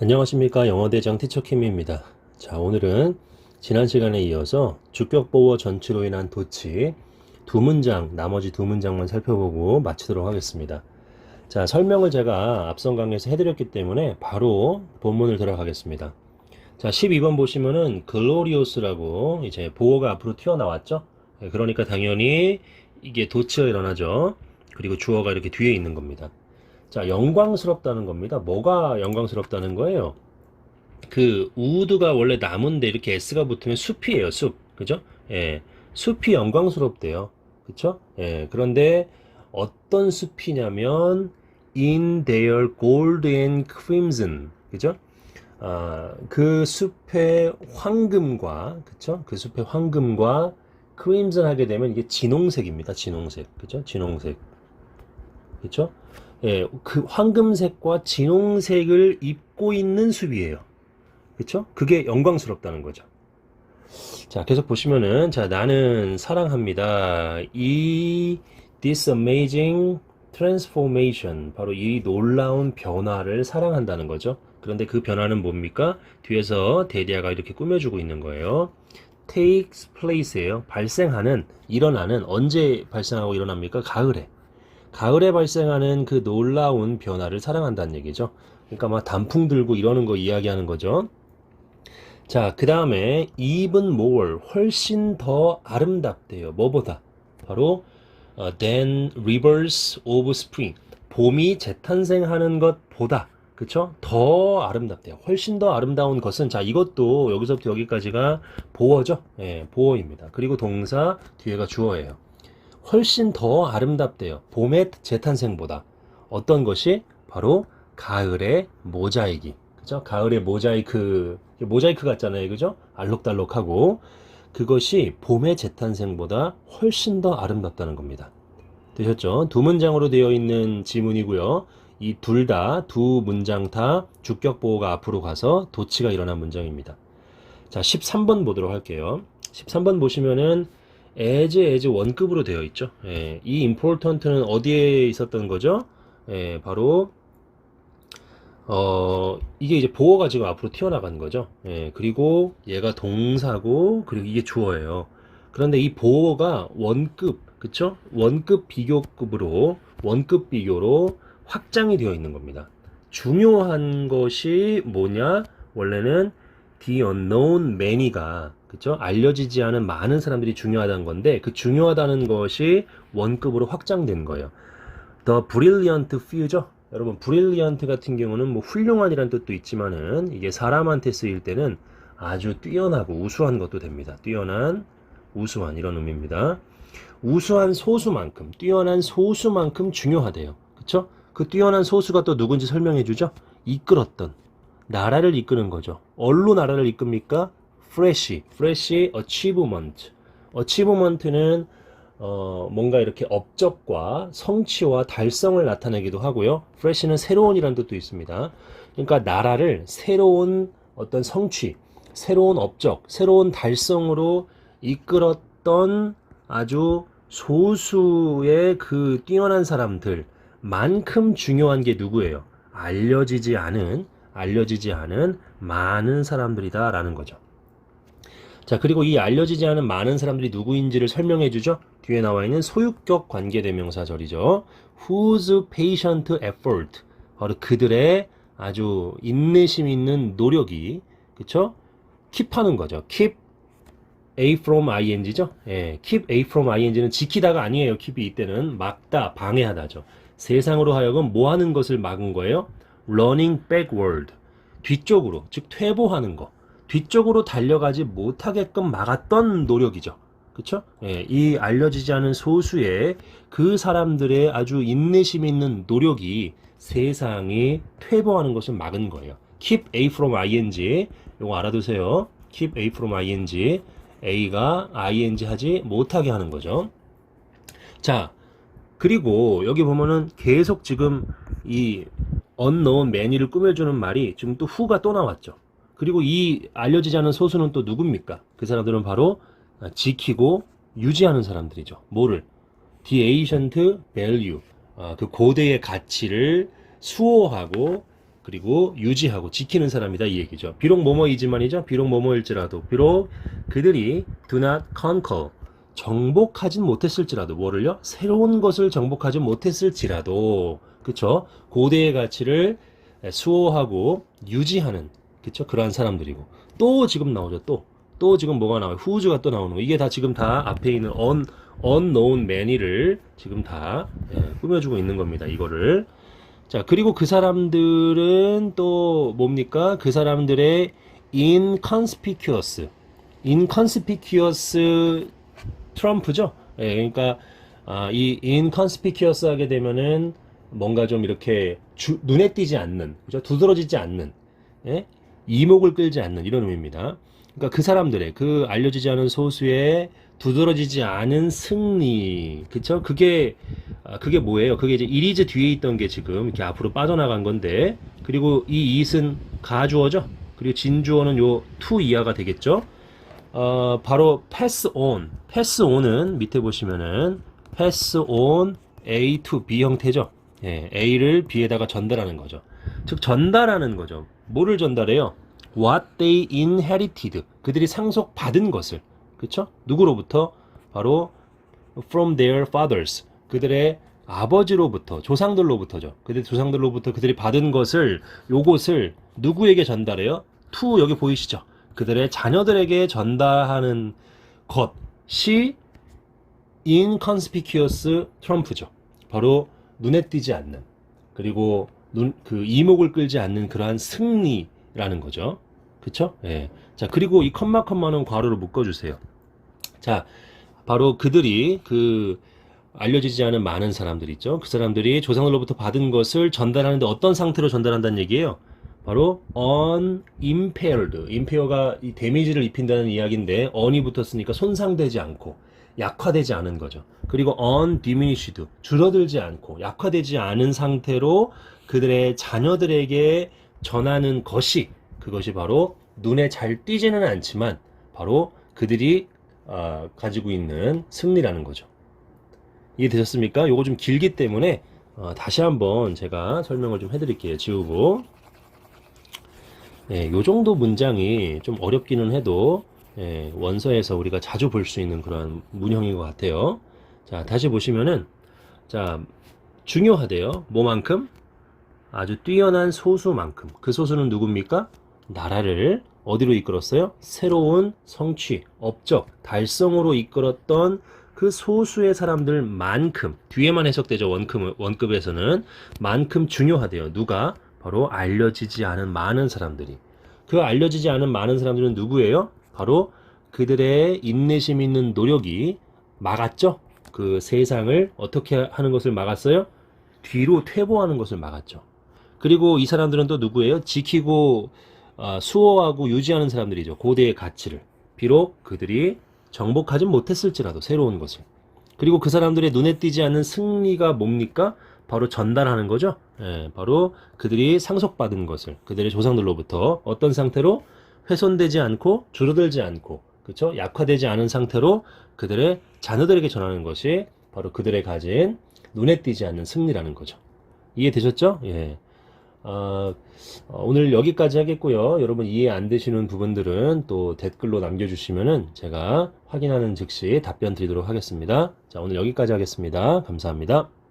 안녕하십니까. 영어대장 티처킴입니다. 자 오늘은 지난 시간에 이어서 주격보호 전치로 인한 도치 두 문장 나머지 두 문장만 살펴보고 마치도록 하겠습니다. 자 설명을 제가 앞선 강의에서 해드렸기 때문에 바로 본문을 들어가겠습니다. 자 12번 보시면은 글로리오스라고 이제 보호가 앞으로 튀어나왔죠? 예, 그러니까 당연히 이게 도치가 일어나죠. 그리고 주어가 이렇게 뒤에 있는 겁니다 자, 영광스럽다는 겁니다. 뭐가 영광스럽다는 거예요? 그 우드가 원래 나무인데 이렇게 S가 붙으면 숲이에요, 숲. 그죠? 예. 숲이 영광스럽대요. 그쵸? 예. 그런데 어떤 숲이냐면 in their gold and crimson. 그죠? 아, 그 숲의 황금과 그쵸? 그 숲의 황금과 crimson 하게 되면 이게 진홍색입니다. 진홍색. 그죠? 진홍색. 그쵸? 예, 그 황금색과 진홍색을 입고 있는 숲이에요. 그쵸? 그게 영광스럽다는 거죠. 자, 계속 보시면은, 자, 나는 사랑합니다. 이, this amazing transformation. 바로 이 놀라운 변화를 사랑한다는 거죠. 그런데 그 변화는 뭡니까? 뒤에서 데디아가 이렇게 꾸며주고 있는 거예요. takes place예요. 발생하는, 일어나는, 언제 발생하고 일어납니까? 가을에. 가을에 발생하는 그 놀라운 변화를 사랑한다는 얘기죠. 그러니까 막 단풍 들고 이러는 거 이야기하는 거죠. 자, 그 다음에 even more 훨씬 더 아름답대요. 뭐보다? 바로 어, than rivers of spring. 봄이 재탄생하는 것보다 그쵸? 더 아름답대요. 훨씬 더 아름다운 것은 자 이것도 여기서부터 여기까지가 보어죠. 예, 보어입니다. 그리고 동사 뒤에가 주어예요. 훨씬 더 아름답대요. 봄의 재탄생보다. 어떤 것이? 바로 가을의 모자이기. 그죠? 가을의 모자이크, 모자이크 같잖아요. 그죠? 알록달록하고. 그것이 봄의 재탄생보다 훨씬 더 아름답다는 겁니다. 되셨죠? 두 문장으로 되어 있는 지문이고요. 이 둘 다, 두 문장 다 주격 보호가 앞으로 가서 도치가 일어난 문장입니다. 자, 13번 보도록 할게요. 13번 보시면은 as as 원급으로 되어 있죠. 예, 이 important는 어디에 있었던 거죠? 예, 바로 어 이게 이제 보어가 지금 앞으로 튀어나간 거죠. 예, 그리고 얘가 동사고 그리고 이게 주어예요. 그런데 이 보어가 원급 그쵸? 원급 비교급으로 원급 비교로 확장이 되어 있는 겁니다. 중요한 것이 뭐냐? 원래는 the unknown many가 그쵸? 알려지지 않은 많은 사람들이 중요하다는 건데 그 중요하다는 것이 원급으로 확장된 거예요. The brilliant few죠. 여러분 brilliant 같은 경우는 뭐 훌륭한이란 뜻도 있지만은 이게 사람한테 쓰일 때는 아주 뛰어나고 우수한 것도 됩니다. 뛰어난, 우수한 이런 의미입니다. 우수한 소수만큼, 뛰어난 소수만큼 중요하대요. 그쵸? 그 뛰어난 소수가 또 누군지 설명해 주죠? 이끌었던, 나라를 이끄는 거죠. 얼로 나라를 이끕니까? fresh, fresh achievement. achievement는 어, 뭔가 이렇게 업적과 성취와 달성을 나타내기도 하고요. fresh는 새로운이라는 뜻도 있습니다. 그러니까 나라를 새로운 어떤 성취, 새로운 업적, 새로운 달성으로 이끌었던 아주 소수의 그 뛰어난 사람들만큼 중요한 게 누구예요? 알려지지 않은, 알려지지 않은 많은 사람들이다 라는 거죠. 자, 그리고 이 알려지지 않은 많은 사람들이 누구인지를 설명해 주죠. 뒤에 나와 있는 소유격 관계 대명사 절이죠. whose patient effort. 바로 그들의 아주 인내심 있는 노력이, 그쵸? keep하는 거죠. keep A from ing죠. 예, keep A from ing는 지키다가 아니에요. keep이 이때는 막다, 방해하다죠. 세상으로 하여금 뭐 하는 것을 막은 거예요? Running backward. 뒤쪽으로, 즉 퇴보하는 거. 뒤쪽으로 달려가지 못하게끔 막았던 노력이죠. 그쵸? 예, 이 알려지지 않은 소수의 그 사람들의 아주 인내심 있는 노력이 세상이 퇴보하는 것을 막은 거예요. keep A from ing. 이거 알아두세요. keep A from ing. A가 ing 하지 못하게 하는 거죠. 자, 그리고 여기 보면은 계속 지금 이 unknown many를 꾸며주는 말이 지금 또 who가 또 나왔죠. 그리고 이 알려지지 않은 소수는 또 누굽니까? 그 사람들은 바로 지키고 유지하는 사람들이죠. 뭐를? The ancient value. 아, 그 고대의 가치를 수호하고 그리고 유지하고 지키는 사람이다 이 얘기죠. 비록 뭐뭐이지만이죠. 비록 뭐뭐일지라도 비록 그들이 do not conquer 정복하진 못했을지라도 뭐를요? 새로운 것을 정복하지 못했을지라도 그쵸? 고대의 가치를 수호하고 유지하는 그쵸? 그러한 사람들이고 또 지금 나오죠 또 또 지금 뭐가 나와요? 후즈가 또 나오는 거 이게 다 지금 다 앞에 있는 un, unknown many를 지금 다 예, 꾸며주고 있는 겁니다 이거를 자 그리고 그 사람들은 또 뭡니까? 그 사람들의 inconspicuous inconspicuous 트럼프죠. 예, 그러니까 아, 이 inconspicuous하게 되면은 뭔가 좀 이렇게 주- 눈에 띄지 않는, 그죠? 두드러지지 않는, 예? 이목을 끌지 않는 이런 의미입니다. 그러니까 그 사람들의 그 알려지지 않은 소수의 두드러지지 않은 승리, 그쵸? 그게 아, 그게 뭐예요? 그게 이제 이리즈 뒤에 있던 게 지금 이렇게 앞으로 빠져나간 건데, 그리고 이 it은 가주어죠. 그리고 진주어는 요 to 이하가 되겠죠. 어, 바로 pass on. pass on은 밑에 보시면은 pass on A to B 형태죠. 예, A를 B에다가 전달하는 거죠. 즉 전달하는 거죠. 뭐를 전달해요? What they inherited. 그들이 상속받은 것을. 그쵸? 누구로부터? 바로 from their fathers. 그들의 아버지로부터, 조상들로부터죠. 그들 조상들로부터 그들이 받은 것을, 요것을 누구에게 전달해요? to 여기 보이시죠? 그들의 자녀들에게 전달하는 것이 inconspicuous 트럼프죠. 바로 눈에 띄지 않는 그리고 눈 그 이목을 끌지 않는 그러한 승리라는 거죠. 그쵸? 예. 자, 그리고 이 컴마 컴마는 괄호로 묶어 주세요. 자, 바로 그들이 그 알려지지 않은 많은 사람들 있죠. 그 사람들이 조상들로부터 받은 것을 전달하는데 어떤 상태로 전달한다는 얘기예요? 바로 unimpaired. impaired가 이 데미지를 입힌다는 이야기인데 on이 붙었으니까 손상되지 않고 약화되지 않은 거죠. 그리고 undiminished. 줄어들지 않고 약화되지 않은 상태로 그들의 자녀들에게 전하는 것이 그것이 바로 눈에 잘 띄지는 않지만 바로 그들이 아, 가지고 있는 승리라는 거죠. 이해되셨습니까? 요거 좀 길기 때문에 어, 다시 한번 제가 설명을 좀 해드릴게요. 지우고. 예, 요 정도 문장이 좀 어렵기는 해도 예, 원서에서 우리가 자주 볼 수 있는 그런 문형인 것 같아요. 자, 다시 보시면은 자, 중요하대요. 뭐만큼? 아주 뛰어난 소수만큼. 그 소수는 누굽니까? 나라를 어디로 이끌었어요? 새로운 성취, 업적, 달성으로 이끌었던 그 소수의 사람들만큼 뒤에만 해석되죠 원급, 원급에서는 만큼 중요하대요 누가 바로 알려지지 않은 많은 사람들이 그 알려지지 않은 많은 사람들은 누구예요 바로 그들의 인내심 있는 노력이 막았죠 그 세상을 어떻게 하는 것을 막았어요 뒤로 퇴보하는 것을 막았죠 그리고 이 사람들은 또 누구예요 지키고 아, 수호하고 유지하는 사람들이죠 고대의 가치를 비록 그들이 정복하진 못했을지라도 새로운 것을. 그리고 그 사람들의 눈에 띄지 않는 승리가 뭡니까? 바로 전달하는 거죠. 예, 바로 그들이 상속받은 것을 그들의 조상들로부터 어떤 상태로 훼손되지 않고 줄어들지 않고 그렇죠? 약화되지 않은 상태로 그들의 자녀들에게 전하는 것이 바로 그들의 가진 눈에 띄지 않는 승리라는 거죠. 이해되셨죠? 예. 어, 어, 오늘 여기까지 하겠고요. 여러분 이해 안 되시는 부분들은 또 댓글로 남겨주시면은 제가 확인하는 즉시 답변 드리도록 하겠습니다. 자, 오늘 여기까지 하겠습니다. 감사합니다.